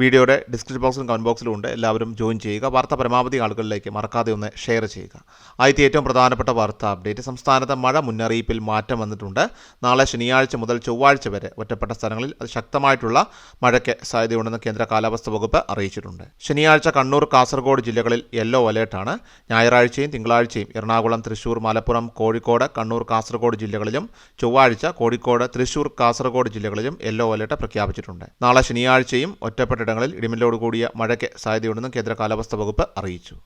വീഡിയോയുടെ ഡിസ്ക്രിപ്ഷൻ ബോക്സിലും കമന്റ് ബോക്സിലും ഉണ്ട്. എല്ലാവരും ജോയിൻ ചെയ്യുക. വാർത്ത പരമാവധി ആളുകളിലേക്ക് മറക്കാതെ ഒന്ന് ഷെയർ ചെയ്യുക. ആദ്യത്തെ ഏറ്റവും പ്രധാനപ്പെട്ട വാർത്ത അപ്ഡേറ്റ് സംസ്ഥാനത്ത് മഴ മുന്നറിയിപ്പിൽ മാറ്റം വന്നിട്ടുണ്ട്. നാളെ ശനിയാഴ്ച മുതൽ ചൊവ്വാഴ്ച വരെ ഒറ്റപ്പെട്ട സ്ഥലങ്ങളിൽ അത് അതിശക്തമായിട്ടുള്ള മഴയ്ക്ക് സാധ്യതയുണ്ടെന്ന് കേന്ദ്ര കാലാവസ്ഥാ വകുപ്പ് അറിയിച്ചിട്ടുണ്ട്. ശനിയാഴ്ച കണ്ണൂർ കാസർഗോഡ് ജില്ലകളിൽ യെല്ലോ അലേർട്ടാണ് ഞായറാഴ്ചയും തിങ്കളാഴ്ചയും എറണാകുളം തൃശൂർ മലപ്പുറം കോഴിക്കോട് കണ്ണൂർ കാസർഗോഡ് ജില്ലകളിലും ചൊവ്വാഴ്ച കോഴിക്കോട് തൃശൂർ കാസർഗോഡ് ജില്ലകളിലും യെല്ലോ അലേർട്ട് പ്രഖ്യാപിച്ചിട്ടുണ്ട്. നാളെ ശനിയാഴ്ചയും ഒറ്റപ്പെട്ടിടങ്ങളിൽ ഇടിമിന്നലോട് കൂടിയ മഴയ്ക്ക് സാധ്യതയുണ്ടെന്നും കേന്ദ്ര കാലാവസ്ഥാ വകുപ്പ് അറിയിച്ചു.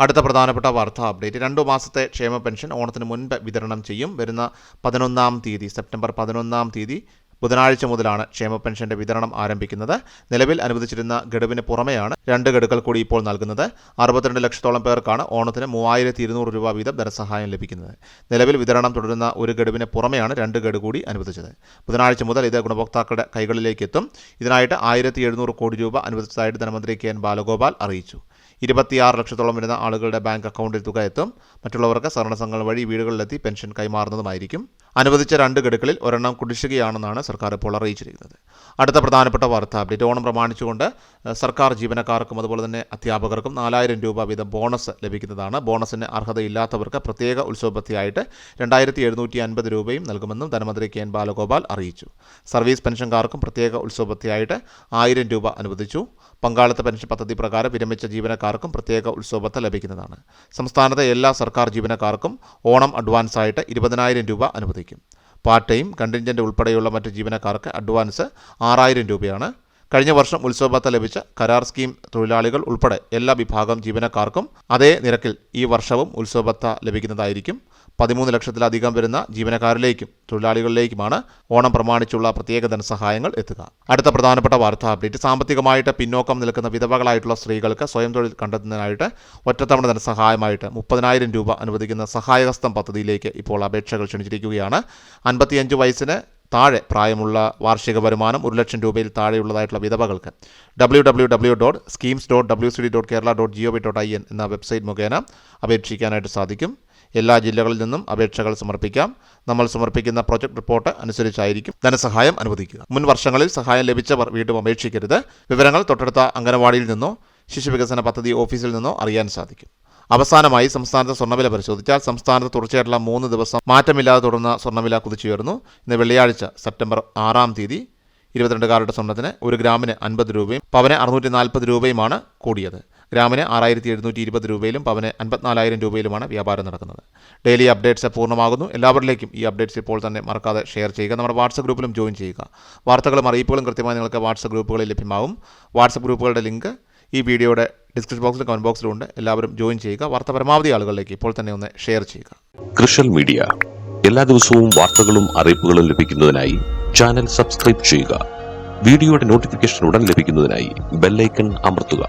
അടുത്ത പ്രധാനപ്പെട്ട വാർത്താ അപ്ഡേറ്റ്. രണ്ടു മാസത്തെ ക്ഷേമ പെൻഷൻ ഓണത്തിന് മുൻപ് വിതരണം ചെയ്യും. വരുന്ന പതിനൊന്നാം തീയതി സെപ്റ്റംബർ പതിനൊന്നാം തീയതി ബുധനാഴ്ച മുതലാണ് ക്ഷേമ പെൻഷന്റെ വിതരണം ആരംഭിക്കുന്നത്. നിലവിൽ അനുവദിച്ചിരുന്ന ഗഡുവിന് പുറമെയാണ് രണ്ട് ഗഡുക്കൾ കൂടി ഇപ്പോൾ നൽകുന്നത്. അറുപത്തിരണ്ട് ലക്ഷത്തോളം പേർക്കാണ് ഓണത്തിന് മൂവായിരത്തി ഇരുന്നൂറ് രൂപ വീതം ധനസഹായം ലഭിക്കുന്നത്. നിലവിൽ വിതരണം തുടരുന്ന ഒരു ഗഡുവിന് പുറമെയാണ് രണ്ട് ഗഡു കൂടി അനുവദിച്ചത്. ബുധനാഴ്ച മുതൽ ഇത് ഗുണഭോക്താക്കളുടെ കൈകളിലേക്ക് എത്തും. ഇതിനായിട്ട് ആയിരത്തി കോടി രൂപ അനുവദിച്ചതായിട്ട് ധനമന്ത്രി കെ എൻ ബാലഗോപാൽ അറിയിച്ചു. ഇരുപത്തിയാറ് ലക്ഷത്തോളം വരുന്ന ആളുകളുടെ ബാങ്ക് അക്കൗണ്ടിൽ തുക എത്തും. മറ്റുള്ളവർക്ക് സഹകരണ വഴി വീടുകളിലെത്തി പെൻഷൻ കൈമാറുന്നതുമായിരിക്കും. അനുവദിച്ച രണ്ട് ഗഡുക്കളിൽ ഒരെണ്ണം കുടിശ്ശികയാണെന്നാണ് സർക്കാർ ഇപ്പോൾ അറിയിച്ചിരിക്കുന്നത്. അടുത്ത പ്രധാനപ്പെട്ട വാർത്ത അപ്ഡേറ്റ്. ഓണം പ്രമാണിച്ചുകൊണ്ട് സർക്കാർ ജീവനക്കാർക്കും അതുപോലെ തന്നെ അധ്യാപകർക്കും നാലായിരം രൂപ വീതം ബോണസ് ലഭിക്കുന്നതാണ്. ബോണസിന് അർഹതയില്ലാത്തവർക്ക് പ്രത്യേക ഉത്സവപത്തിയായിട്ട് രണ്ടായിരത്തി എഴുന്നൂറ്റി അൻപത് രൂപയും നൽകുമെന്നും ധനമന്ത്രി കെ എൻ ബാലഗോപാൽ അറിയിച്ചു. സർവീസ് പെൻഷൻകാർക്കും പ്രത്യേക ഉത്സവപത്തിയായിട്ട് ആയിരം രൂപ അനുവദിച്ചു. പങ്കാളിത്ത പെൻഷൻ പദ്ധതി പ്രകാരം വിരമിച്ച ജീവനക്കാർക്കും പ്രത്യേക ഉത്സവത്തെ ലഭിക്കുന്നതാണ്. സംസ്ഥാനത്തെ എല്ലാ സർക്കാർ ജീവനക്കാർക്കും ഓണം അഡ്വാൻസായിട്ട് ഇരുപതിനായിരം രൂപ അനുവദിക്കും. പാർട്ട് ടൈം കണ്ടിൻജന്റ് ഉൾപ്പെടെയുള്ള മറ്റ് ജീവനക്കാർക്ക് അഡ്വാൻസ് ആറായിരം രൂപയാണ്. കഴിഞ്ഞ വർഷം ഉത്സവബത്ത ലഭിച്ച കരാർ സ്കീം തൊഴിലാളികൾ ഉൾപ്പെടെ എല്ലാ വിഭാഗം ജീവനക്കാർക്കും അതേ നിരക്കിൽ ഈ വർഷവും ഉത്സവബത്ത ലഭിക്കുന്നതായിരിക്കും. പതിമൂന്ന് ലക്ഷത്തിലധികം വരുന്ന ജീവനക്കാരിലേക്കും തൊഴിലാളികളിലേക്കുമാണ് ഓണം പ്രമാണിച്ചുള്ള പ്രത്യേക ധനസഹായങ്ങൾ എത്തുക. അടുത്ത പ്രധാനപ്പെട്ട വാർത്താ അപ്ഡേറ്റ്. സാമ്പത്തികമായിട്ട് പിന്നോക്കം നിൽക്കുന്ന വിധവകളായിട്ടുള്ള സ്ത്രീകൾക്ക് സ്വയം തൊഴിൽ കണ്ടെത്തുന്നതിനായിട്ട് ഒറ്റത്തവണ ധനസഹായമായിട്ട് മുപ്പതിനായിരം രൂപ അനുവദിക്കുന്ന സഹായഹസ്തം പദ്ധതിയിലേക്ക് ഇപ്പോൾ അപേക്ഷകൾ ക്ഷണിച്ചിരിക്കുകയാണ്. അൻപത്തിയഞ്ച് വയസ്സിന് താഴെ പ്രായമുള്ള വാർഷിക വരുമാനം ഒരു ലക്ഷം രൂപയിൽ താഴെയുള്ളതായിട്ടുള്ള വിധവകൾക്ക്. W W W dot schemes dot W C D dot Kerala dot G O V dot I N എന്ന വെബ്സൈറ്റ് മുഖേന അപേക്ഷിക്കാനായിട്ട് സാധിക്കും. എല്ലാ ജില്ലകളിൽ നിന്നും അപേക്ഷകൾ സമർപ്പിക്കാം. നമ്മൾ സമർപ്പിക്കുന്ന പ്രൊജക്ട് റിപ്പോർട്ട് അനുസരിച്ചായിരിക്കും ധനസഹായം അനുവദിക്കുക. മുൻ വർഷങ്ങളിൽ സഹായം ലഭിച്ചവർ വീണ്ടും അപേക്ഷിക്കരുത്. വിവരങ്ങൾ തൊട്ടടുത്ത അംഗനവാടിയിൽ നിന്നോ ശിശുവികസന പദ്ധതി ഓഫീസിൽ നിന്നോ അറിയാൻ സാധിക്കും. അവസാനമായി സംസ്ഥാനത്തെ സ്വർണവില പരിശോധിച്ചാൽ സംസ്ഥാനത്ത് തുടർച്ചയായിട്ടുള്ള മൂന്ന് ദിവസം മാറ്റമില്ലാതെ തുടർന്ന സ്വർണവില കുതിച്ചുയർന്നു. ഇന്ന് വെള്ളിയാഴ്ച സെപ്റ്റംബർ ആറാം തീയതി ഇരുപത്തിരണ്ട് ഇരുപത്തിരണ്ടുകാരുടെ സ്വർണത്തിന് ഒരു ഗ്രാമിന് അൻപത് രൂപയും പവന് അറുന്നൂറ്റി നാൽപ്പത് രൂപയുമാണ് കൂടിയത്. ഗ്രാമിന് ആറായിരത്തി എഴുന്നൂറ്റി ഇരുപത് രൂപയിലും പവന് അൻപത്തിനാലായിരം രൂപയിലുമാണ് വ്യാപാരം നടക്കുന്നത്. ഡെയിലി അപ്ഡേറ്റ്സ് പൂർണമാകുന്നു. എല്ലാവരിലേക്കും ഈ അപ്ഡേറ്റ്സ് ഇപ്പോൾ തന്നെ മറക്കാതെ ഷെയർ ചെയ്യുക. നമ്മുടെ വാട്സപ്പ് ഗ്രൂപ്പിലും ജോയിൻ ചെയ്യുക. വാർത്തകളും അറിയിപ്പുകളും കൃത്യമായി നിങ്ങൾക്ക് വാട്സപ്പ് ഗ്രൂപ്പുകളിൽ ലഭ്യമാകും. വാട്സപ്പ് ഗ്രൂപ്പുകളുടെ ലിങ്ക് ഈ വീഡിയോയുടെ ഡിസ്ക്രിപ്ഷൻ ബോക്സിലും കമന്റ് ബോക്സിലും ഉണ്ട് എല്ലാവരും ജോയിൻ ചെയ്യുക. വാർത്ത പരമാവധി ആളുകളിലേക്ക് ഇപ്പോൾ തന്നെ ഒന്ന് ഷെയർ ചെയ്യുക. കൃഷൽ മീഡിയ. എല്ലാ ദിവസവും വാർത്തകളും അറിയിപ്പുകളും ലഭിക്കുന്നതിനായി ചാനൽ സബ്സ്ക്രൈബ് ചെയ്യുക. വീഡിയോയുടെ നോട്ടിഫിക്കേഷൻ ഉടൻ ലഭിക്കുന്നതിനായി ബെല്ലൈക്കൺ അമർത്തുക.